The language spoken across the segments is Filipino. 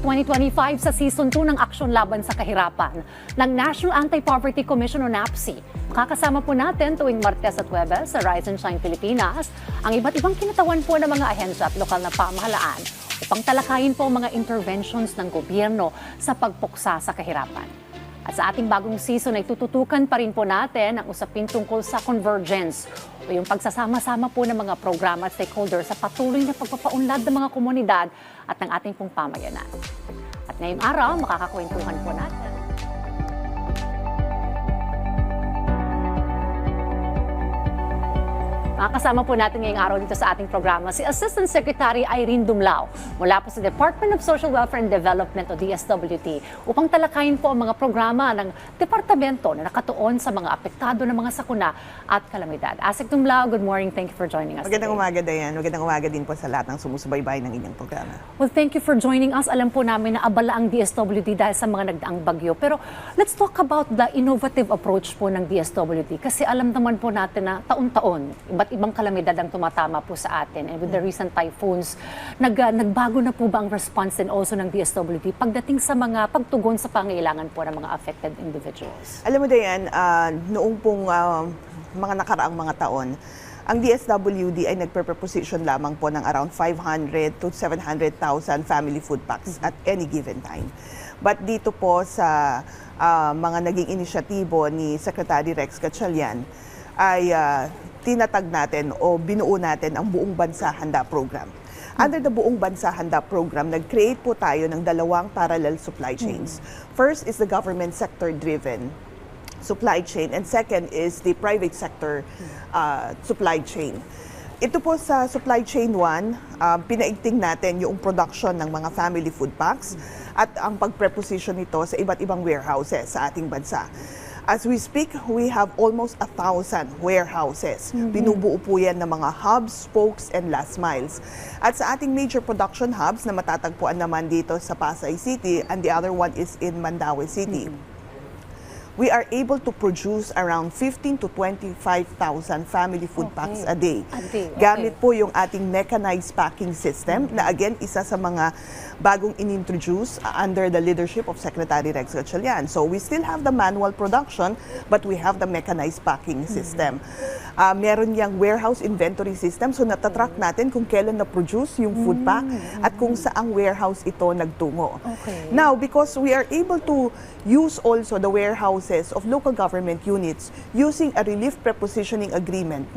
ngayong 2025 sa Season 2 ng Aksyon Laban sa Kahirapan ng National Anti-Poverty Commission o NAPSI. Makakasama po natin tuwing Martes at Webes sa Rise and Shine Pilipinas ang iba't ibang kinatawan po ng mga ahensya at lokal na pamahalaan upang talakayin po ang mga interventions ng gobyerno sa pagpuksa sa kahirapan. At sa ating bagong season ay tututukan pa rin po natin ang usapin tungkol sa convergence o yung pagsasama-sama po ng mga programa at stakeholders sa patuloy na pagpapaunlad ng mga komunidad at ng ating pong pamayanan. At ngayong araw, makakakwentuhan po natin. Makakasama po natin ngayong araw dito sa ating programa si Assistant Secretary Irene Dumlao mula po sa Department of Social Welfare and Development o DSWT upang talakayin po ang mga programa ng departamento na nakatuon sa mga apektado ng mga sakuna at kalamidad. Asik Dumlao, good morning. Thank you for joining us. Magandang today. umaga, Dayan. Magandang umaga din po sa lahat ng sumusubaybay ng inyong programa. Well, thank you for joining us. Alam po namin na abala ang DSWD dahil sa mga nagdaang bagyo. Pero let's talk about the innovative approach po ng DSWD. Kasi alam naman po natin na taon-taon, iba't ibang kalamidad ang tumatama po sa atin. And with the recent typhoons, nag, ah, nagbago na po ba ang response din also ng DSWD pagdating sa mga pagtugon sa pangailangan po ng mga affected individuals? Alam mo, Dayan, ah, noong pong ah, mga nakaraang mga taon, ang DSWD ay nagpe-preposition lamang po ng around 500 to 700,000 family food packs at any given time. But dito po sa ah, mga naging inisyatibo ni Secretary Rex Gatchalian ay ah, tinatag natin o binuo natin ang buong bansa handa program. Under the buong bansa handa program, nag-create po tayo ng dalawang parallel supply chains. First is the government sector driven supply chain and second is the private sector uh, supply chain. Ito po sa supply chain 1, uh, pinaigting natin yung production ng mga family food packs at ang pagpreposition nito sa iba't ibang warehouses sa ating bansa. As we speak, we have almost a thousand warehouses. Binubuo po yan ng mga hubs, spokes, and last miles. At sa ating major production hubs na matatagpuan naman dito sa Pasay City and the other one is in Mandaue City we are able to produce around 15 to 25,000 family food Okay. packs a day. A day, okay. Gamit po yung ating mechanized packing system na again, isa sa mga bagong inintroduce uh, under the leadership of Secretary Rex Gatchalian. So we still have the manual production, but we have the mechanized packing system. Uh, meron yang warehouse inventory system, so natatrack natin kung kailan na-produce yung food pack at kung saang warehouse ito nagtungo. Okay. Now, because we are able to use also the warehouses of local government units using a relief prepositioning agreement,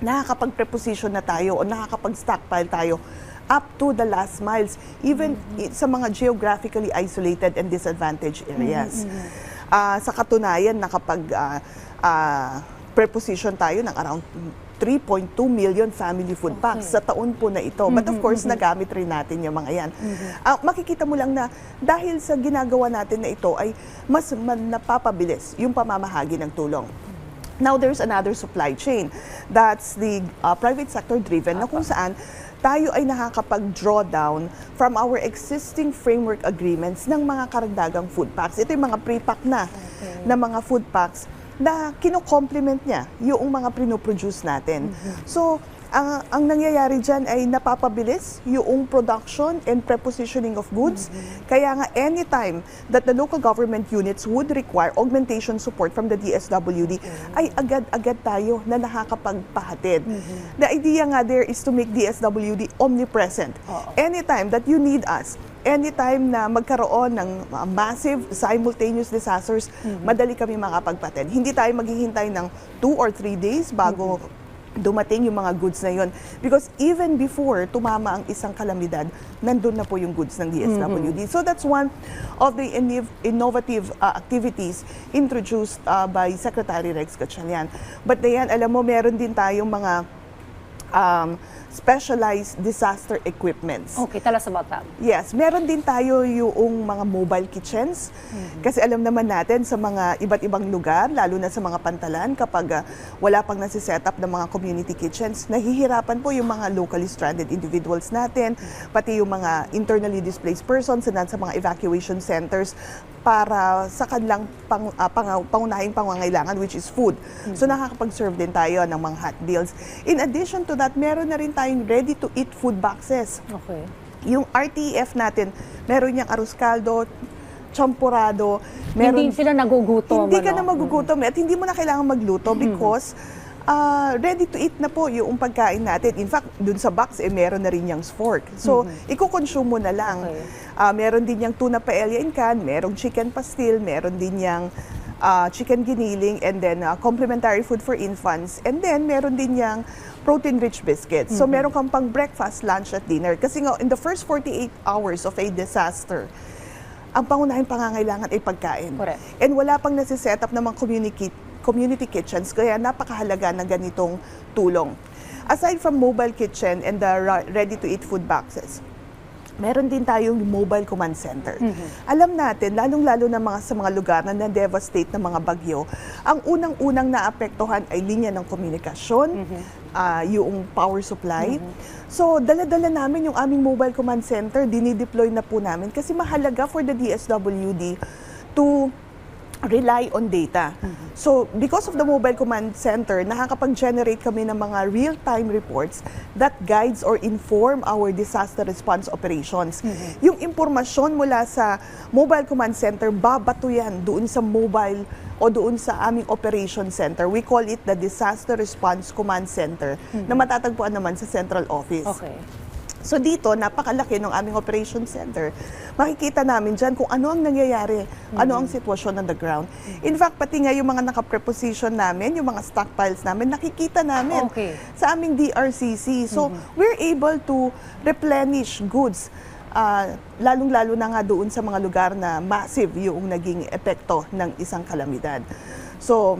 nakakapag-preposition na tayo o nakakapag-stockpile tayo up to the last miles, even i- sa mga geographically isolated and disadvantaged areas. Ah, sa katunayan, nakapag ah, ah, preposition tayo ng around 3.2 million family food packs sa taon po na ito. But of course, nagamit rin natin yung mga yan. Ah, makikita mo lang na dahil sa ginagawa natin na ito ay mas napapabilis yung pamamahagi ng tulong. Now, there's another supply chain. That's the uh, private sector driven na kung saan tayo ay nakakapag-draw down from our existing framework agreements ng mga karagdagang food packs. Ito yung mga pre-pack na na mga food packs na kino-complement niya yung mga pinoproduce natin. So, ang, ang nangyayari dyan ay napapabilis yung production and prepositioning of goods. Kaya nga anytime that the local government units would require augmentation support from the DSWD, ay agad-agad tayo na nakakapagpahatid. The idea nga there is to make DSWD omnipresent. Anytime that you need us, anytime na magkaroon ng uh, massive simultaneous disasters, madali kami makapagpatid. Hindi tayo maghihintay ng two or three days bago dumating yung mga goods na yon. Because even before tumama ang isang kalamidad, nandun na po yung goods ng DSWD. So that's one of the innov- innovative uh, activities introduced uh, by Secretary Rex Gatchalian. But Dayan, alam mo, meron din tayong mga um, specialized disaster equipments. Okay, tell us about that. Yes, meron din tayo yung mga mobile kitchens. Kasi alam naman natin sa mga iba't ibang lugar, lalo na sa mga pantalan, kapag ah, wala pang nasiset up ng mga community kitchens, nahihirapan po yung mga locally stranded individuals natin, pati yung mga internally displaced persons na sa mga evacuation centers para sa kanilang pang, ah, pang, pangunahing pangangailangan which is food. So nakakapag-serve din tayo ng mga hot deals. In addition to that, meron na rin tayong ready-to-eat food boxes. Okay. Yung RTF natin, meron niyang arroz caldo, champurado, meron Hindi sila nagugutom. hindi ka ano? na magugutom at hindi mo na kailangan magluto because ah, ready to eat na po yung pagkain natin. In fact, dun sa box, eh, meron na rin yung fork. So, iko-consume mo na lang. Okay. Ah, meron din yung tuna paella in can, merong chicken pastil, meron din yung ah, chicken giniling, and then ah, complimentary food for infants. And then, meron din yung protein-rich biscuits. So, meron kang pang breakfast, lunch, at dinner. Kasi nga, in the first 48 hours of a disaster, ang pangunahing pangangailangan ay pagkain. Correct. And wala pang nasiset up ng mga community, community kitchens, kaya napakahalaga ng ganitong tulong. Aside from mobile kitchen and the ready-to-eat food boxes, meron din tayong mobile command center. Alam natin, lalong-lalo na mga, sa mga lugar na na-devastate ng mga bagyo, ang unang-unang naapektuhan ay linya ng komunikasyon, ah, yung power supply. So, dala-dala namin yung aming mobile command center, dinideploy na po namin kasi mahalaga for the DSWD to rely on data. So, because of the mobile command center, nakakapag-generate kami ng mga real-time reports that guides or inform our disaster response operations. Yung impormasyon mula sa mobile command center, babato yan doon sa mobile o doon sa aming operation center. We call it the Disaster Response Command Center na matatagpuan naman sa central office. Okay. So dito, napakalaki ng aming operation center. Makikita namin dyan kung ano ang nangyayari, ano ang sitwasyon on the ground. In fact, pati nga yung mga nakapreposition namin, yung mga stockpiles namin, nakikita namin Okay. sa aming DRCC. So, we're able to replenish goods. ah, lalong-lalo na nga doon sa mga lugar na massive yung naging epekto ng isang kalamidad. So,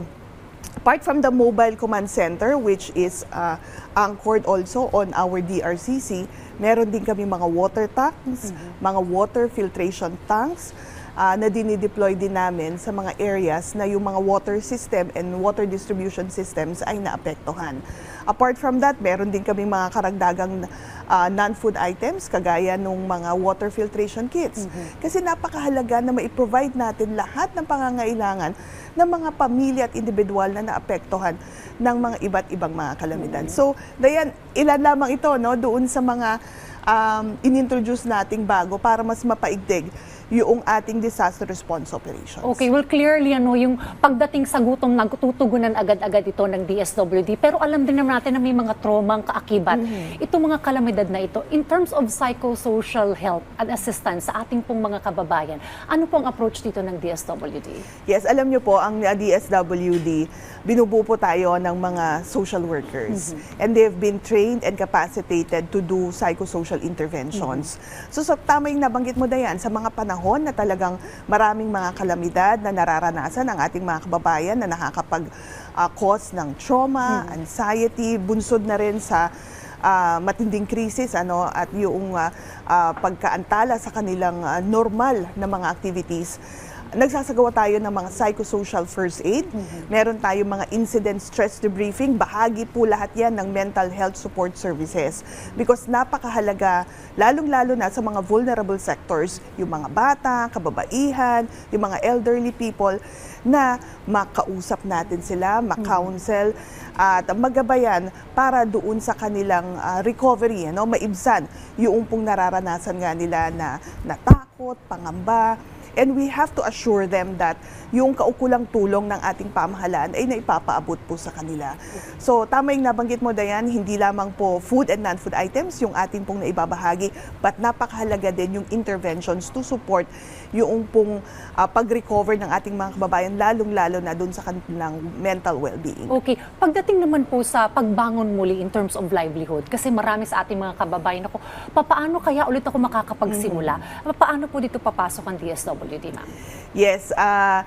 apart from the mobile command center which is uh, anchored also on our DRCC, meron din kami mga water tanks, mga water filtration tanks uh, na dinideploy din namin sa mga areas na yung mga water system and water distribution systems ay naapektuhan. Apart from that, meron din kami mga karagdagang uh, non-food items kagaya nung mga water filtration kits. Kasi napakahalaga na ma-provide natin lahat ng pangangailangan ng mga pamilya at individual na naapektuhan ng mga iba't ibang mga kalamidad. So, Dayan, ilan lamang ito no doon sa mga um, inintroduce nating bago para mas mapaigdig yung ating disaster response operations. Okay, well clearly ano yung pagdating sa gutom nagtutugunan agad-agad ito ng DSWD pero alam din naman natin na may mga trauma ang kaakibat. Itong mga kalamidad na ito in terms of psychosocial help and assistance sa ating pong mga kababayan. Ano pong approach dito ng DSWD? Yes, alam niyo po, ang uh, DSWD, binubuo po tayo ng mga social workers. And they've been trained and capacitated to do psychosocial interventions. So, sa tama yung nabanggit mo, Dayan, sa mga panahon na talagang maraming mga kalamidad na nararanasan ang ating mga kababayan na nakakapag-cause ng trauma, anxiety, bunsod na rin sa ah, matinding krisis ano at yung ah, ah, pagkaantala sa kanilang ah, normal na mga activities nagsasagawa tayo ng mga psychosocial first aid. Meron tayong mga incident stress debriefing. Bahagi po lahat yan ng mental health support services. Because napakahalaga, lalong-lalo na sa mga vulnerable sectors, yung mga bata, kababaihan, yung mga elderly people, na makausap natin sila, makounsel, at magabayan para doon sa kanilang ah, recovery, ano, maibsan yung pong nararanasan nga nila na natakot, pangamba, And we have to assure them that yung kaukulang tulong ng ating pamahalaan ay naipapaabot po sa kanila. So tama yung nabanggit mo, Dayan, hindi lamang po food and non-food items yung ating pong naibabahagi, but napakahalaga din yung interventions to support yung pong ah, pag-recover ng ating mga kababayan, lalong-lalo na dun sa kanilang mental well-being. Okay, pagdating naman po sa pagbangon muli in terms of livelihood, kasi marami sa ating mga kababayan ako, papaano kaya ulit ako makakapagsimula? Paano po dito papasok ang DSWD, ma'am? Yes, ah,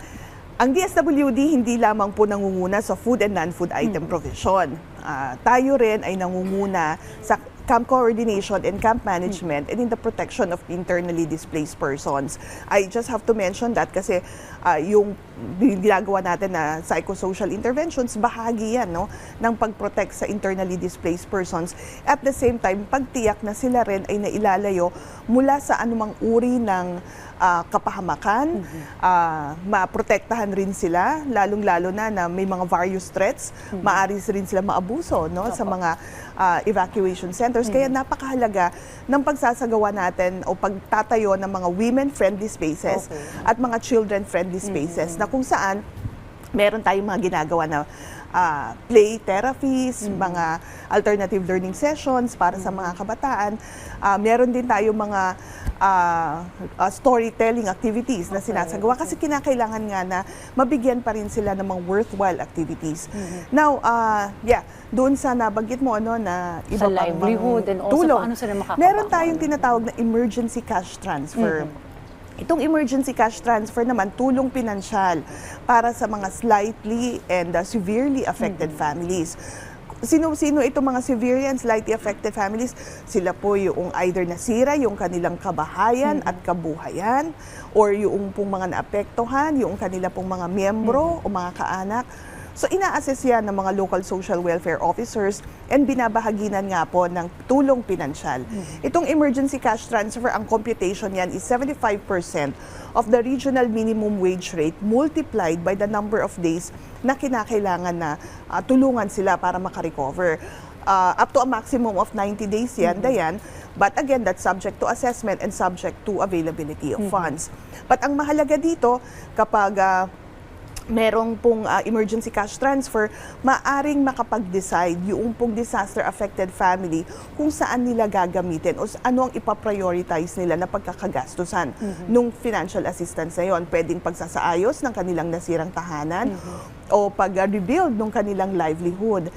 ang DSWD hindi lamang po nangunguna sa food and non-food item provision. Ah, tayo rin ay nangunguna sa camp coordination and camp management and in the protection of internally displaced persons. I just have to mention that kasi ah, yung ginagawa natin na psychosocial interventions, bahagi yan no, ng pag-protect sa internally displaced persons. At the same time, pagtiyak na sila rin ay nailalayo mula sa anumang uri ng ah, kapahamakan, ah, maprotektahan rin sila, lalong-lalo na na may mga various threats, maaari rin sila maabuso no, sa mga ah, evacuation centers. Kaya napakahalaga ng pagsasagawa natin o pagtatayo ng mga women-friendly spaces Okay. at mga children-friendly spaces na kung saan meron tayong mga ginagawa na ah, play therapies, mga alternative learning sessions para sa mga kabataan. Ah, meron din tayo mga ah, ah, storytelling activities na Okay, sinasagawa kasi kinakailangan nga na mabigyan pa rin sila ng mga worthwhile activities. Now, ah, yeah, doon sa nabanggit mo ano na iba Sa pang mga livelihood and also tulong. paano sila makakabangon. Meron tayong tinatawag na emergency cash transfer. Itong emergency cash transfer naman, tulong pinansyal para sa mga slightly and uh, severely affected families. Sino-sino itong mga severe and slightly affected families? Sila po yung either nasira yung kanilang kabahayan at kabuhayan or yung pong mga naapektuhan, yung kanila pong mga miyembro o mga kaanak. So ina-assess yan ng mga local social welfare officers and binabahaginan nga po ng tulong pinansyal. Itong emergency cash transfer, ang computation yan is 75% of the regional minimum wage rate multiplied by the number of days na kinakailangan na ah, tulungan sila para makarecover. Ah, up to a maximum of 90 days yan, Dayan. But again, that's subject to assessment and subject to availability of funds. But ang mahalaga dito, kapag ah, merong pong ah, emergency cash transfer, maaring makapag-decide yung pong disaster-affected family kung saan nila gagamitin o ano ang ipaprioritize nila na pagkakagastusan nung financial assistance na yon. Pwedeng pagsasaayos ng kanilang nasirang tahanan o pag-rebuild ng kanilang livelihood.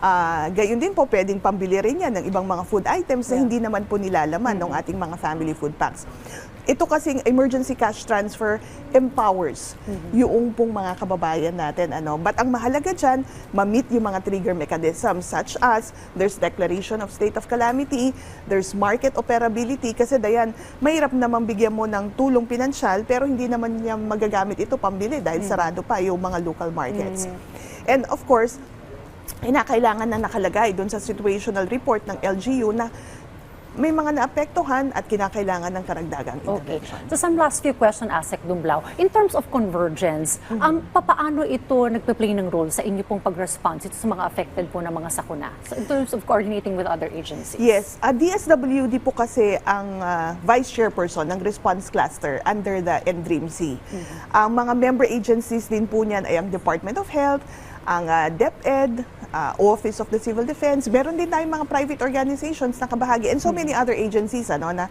Ah, gayon din po, pwedeng pambili rin yan ng ibang mga food items na hindi naman po nilalaman ng ating mga family food packs. Ito kasing emergency cash transfer empowers yung pong mga kababayan natin. Ano. But ang mahalaga dyan, ma-meet yung mga trigger mechanisms such as there's declaration of state of calamity, there's market operability kasi dayan, mahirap naman bigyan mo ng tulong pinansyal pero hindi naman niya magagamit ito pambili dahil sarado pa yung mga local markets. And of course, kinakailangan na nakalagay doon sa situational report ng LGU na may mga naapektuhan at kinakailangan ng karagdagang Okay. intervention. So some last few question, Asek Dumblao. In terms of convergence, Mm-hmm. um, papaano ito nagpe-play ng role sa inyo pong pag-response ito sa mga affected po ng mga sakuna? So in terms of coordinating with other agencies? Yes, uh, DSWD po kasi ang ah, vice chairperson ng response cluster under the NDREAMC. Ang mga member agencies din po niyan ay ang Department of Health, ang ah, DepEd, ah, Office of the Civil Defense, meron din tayong mga private organizations na kabahagi and so many other agencies ano na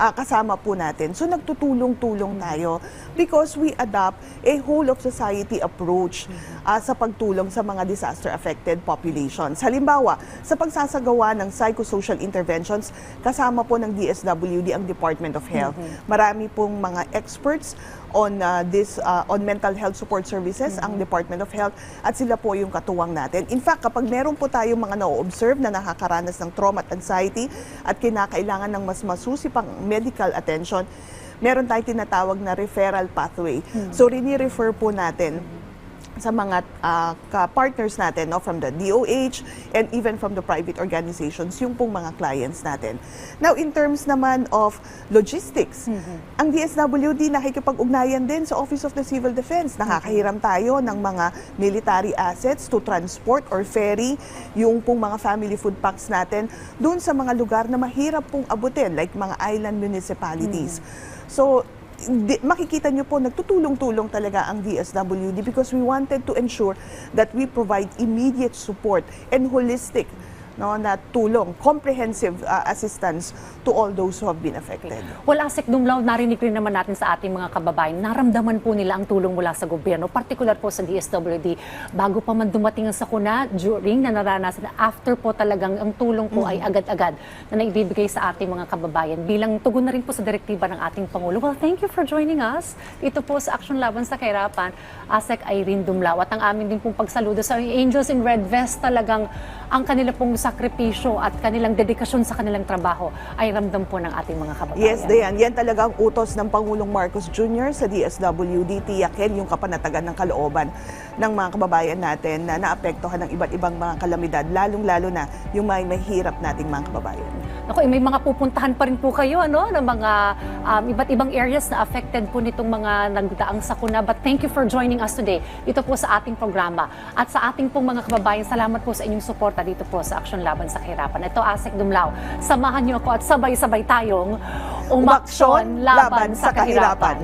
ah, kasama po natin. So nagtutulong-tulong tayo because we adopt a whole of society approach ah, sa pagtulong sa mga disaster affected populations. Halimbawa, sa pagsasagawa ng psychosocial interventions, kasama po ng DSWD ang Department of Health. Marami pong mga experts on ah, this ah, on mental health support services ang Department of Health at sila po yung katuwang natin. In fact, kapag meron po tayong mga na-observe na nakakaranas ng trauma at anxiety at kinakailangan ng mas masusipang medical attention, meron tayong tinatawag na referral pathway. So, rini-refer po natin sa mga ah, ka-partners natin no, from the DOH and even from the private organizations, yung pong mga clients natin. Now, in terms naman of logistics, ang DSWD nakikipag-ugnayan din sa Office of the Civil Defense. Nakakahiram tayo ng mga military assets to transport or ferry yung pong mga family food packs natin doon sa mga lugar na mahirap pong abutin, like mga island municipalities. So, di, makikita nyo po, nagtutulong-tulong talaga ang DSWD because we wanted to ensure that we provide immediate support and holistic no, na tulong, comprehensive uh, assistance to all those who have been affected. Well, Asek Dumlao, narinig rin naman natin sa ating mga kababayan, naramdaman po nila ang tulong mula sa gobyerno, particular po sa DSWD, bago pa man dumating ang sakuna, during na naranasan, after po talagang ang tulong po ay agad-agad na naibibigay sa ating mga kababayan bilang tugon na rin po sa direktiba ng ating Pangulo. Well, thank you for joining us dito po sa Action Laban sa Kahirapan, Asek Irene Dumlao. At ang amin din pong pagsaludo sa Angels in Red Vest, talagang ang kanila pong sakripisyo at kanilang dedikasyon sa kanilang trabaho ay ramdam po ng ating mga kababayan. Yes, Dayan, yan talaga ang utos ng Pangulong Marcos Jr. sa DSWD, tiyakin yung kapanatagan ng kalooban ng mga kababayan natin na naapektuhan ng iba't ibang mga kalamidad, lalong-lalo na yung may mahirap nating mga kababayan. Naku, eh, may mga pupuntahan pa rin po kayo, ano, ng mga um, iba't ibang areas na affected po nitong mga nagdaang sakuna. But thank you for joining us today dito po sa ating programa. At sa ating pong mga kababayan, salamat po sa inyong suporta dito po sa Aksyon Laban sa Kahirapan. Ito, Asek Dumlao. Samahan niyo ako at sabay-sabay tayong umaksyon laban sa kahirapan.